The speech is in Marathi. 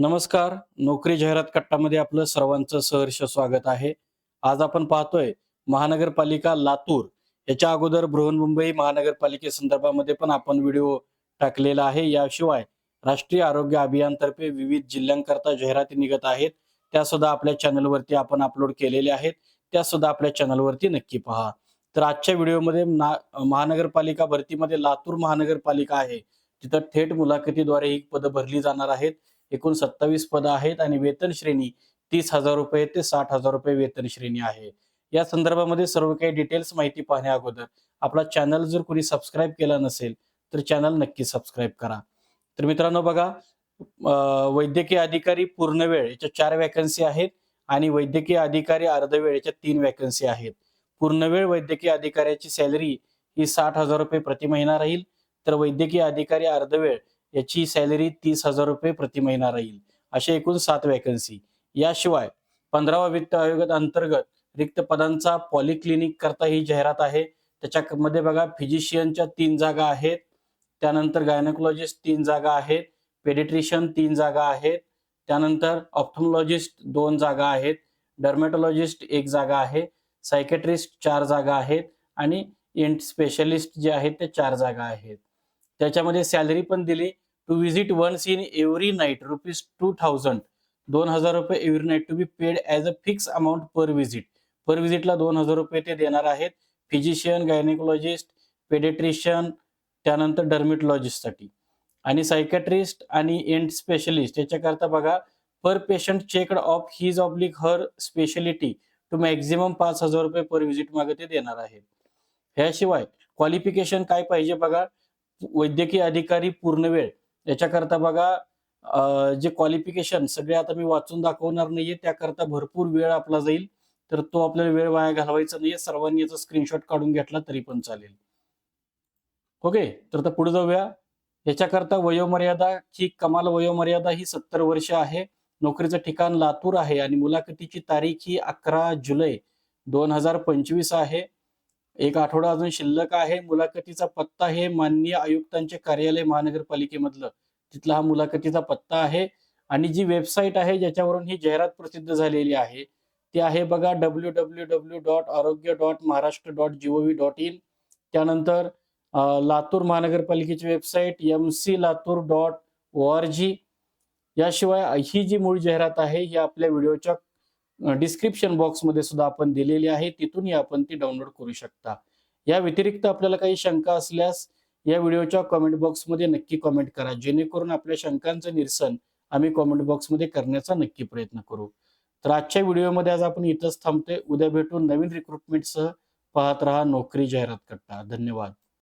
नमस्कार. नोकरी जाहिरात कट्टामध्ये आपलं सर्वांचं सहर्ष स्वागत आहे. आज आपण पाहतोय महानगरपालिका लातूर. याच्या अगोदर बृहन्मुंबई महानगरपालिकेसंदर्भामध्ये पण आपण व्हिडिओ टाकलेला आहे. याशिवाय राष्ट्रीय आरोग्य अभियानतर्फे विविध जिल्ह्यांकरता जाहिराती निघत आहेत. त्या सुद्धा आपल्या चॅनलवरती आपण अपलोड केलेल्या आहेत. त्या सुद्धा आपल्या चॅनलवरती नक्की पहा. तर आजच्या व्हिडिओमध्ये महानगरपालिका भरतीमध्ये लातूर महानगरपालिका आहे. तिथं थेट मुलाखतीद्वारे ही पदं भरली जाणार आहेत. एकूण सत्तावीस पदं आहेत आणि वेतन श्रेणी तीस हजार रुपये ते साठ हजार रुपये वेतन श्रेणी आहे. या संदर्भामध्ये सर्व काही डिटेल्स माहिती पाहण्या अगोदर आपला चॅनल जर कोणी सबस्क्राईब केला नसेल तर चॅनल नक्की सबस्क्राईब करा. तर मित्रांनो बघा अं, वैद्यकीय अधिकारी पूर्ण वेळ याच्या चार वॅकन्सी आहेत आणि वैद्यकीय अधिकारी अर्धवेळ याच्या तीन वॅकन्सी आहेत. पूर्णवेळ वैद्यकीय अधिकाऱ्याची सॅलरी ही साठ हजार रुपये प्रति महिना राहील. तर वैद्यकीय अधिकारी अर्धवेळ याची सॅलरी तीस हजार रुपये प्रति महिना राहील. अशा एकूण सात वॅकन्सी याशिवाय पंधरावा वित्त आयोगात अंतर्गत रिक्त पदांचा पॉलिक्लिनिक करता ही जाहिरात आहे. त्याच्यामध्ये बघा फिजिशियनच्या तीन जागा आहेत. त्यानंतर गायनोकोलॉजिस्ट तीन जागा आहेत. पेडिट्रिशियन तीन जागा आहेत. त्यानंतर ऑप्थोमॉलॉजिस्ट दोन जागा आहेत. डर्मेटॉलॉजिस्ट एक जागा आहे. सायकेट्रिस्ट चार जागा आहेत. आणि एंट स्पेशलिस्ट जे आहेत ते चार जागा आहेत. त्याच्यामध्ये सॅलरी पण दिली. To visit once in every night rupees two thousand दोन हजार रुपये every night to be paid as a fix amount per visit per विजिटला दोन हजार रुपये ते देणार आहेत फिजिशियन गायनेकोलॉजिस्ट पेडेट्रिशियन त्यानंतर डर्मिटॉलॉजिस्टसाठी आणि सायकॅट्रिस्ट आणि एंड स्पेशलिस्ट याच्याकरता बघा per patient checked of his oblique her speciality to maximum पाच हजार रुपये पर विजिट मागे ते देणार आहेत. ह्याशिवाय क्वालिफिकेशन काय पाहिजे बघा? वैद्यकीय अधिकारी पूर्ण वेळ याच्याकरता बघा जे क्वालिफिकेशन सगळे आता मी वाचून दाखवणार नाहीये त्याकरता भरपूर वेळ आपला जाईल. तर तो आपल्याला वेळ वाया घालवायचा नाहीये. सर्वांनी याचा स्क्रीनशॉट काढून घेतला तरी पण चालेल. ओके तर आता पुढे जाऊया. याच्याकरता वयोमर्यादाची कमाल वयोमर्यादा ही सत्तर वर्ष आहे. नोकरीचं ठिकाण लातूर आहे आणि मुलाखतीची तारीख ही अकरा जुलै दोन हजार पंचवीस आहे. एक आठवडा अजून शिल्लक आहे. मुलाखतीचा पत्ता हे माननीय आयुक्तांचे कार्यालय महानगरपालिकेमधलं. तिथला हा मुलाखतीचा पत्ता आहे आणि जी वेबसाईट आहे ज्याच्यावरून ही जाहिरात प्रसिद्ध झालेली आहे ती आहे बघा W W W dot Arogya dot Maharashtra dot GOV dot in त्यानंतर लातूर महानगरपालिकेची website M C Latur dot O R G याशिवाय ही जी मूळ जाहिरात आहे ही आपल्या व्हिडिओच्या डिस्क्रिप्शन बॉक्समध्ये सुद्धा आपण दिलेली आहे. तिथूनही आपण ती डाउनलोड करू शकता. या व्यतिरिक्त आपल्याला काही शंका असल्यास या व्हिडिओच्या कॉमेंट बॉक्समध्ये नक्की कॉमेंट करा. जेणेकरून आपल्या शंकांचं निरसन आम्ही कॉमेंट बॉक्समध्ये करण्याचा नक्की प्रयत्न करू. तर आजच्या व्हिडिओमध्ये आज आपण इथंच थांबतोय. उद्या भेटून नवीन रिक्रुटमेंटसह पाहत रहा नोकरी जाहिरात कट्टा. धन्यवाद.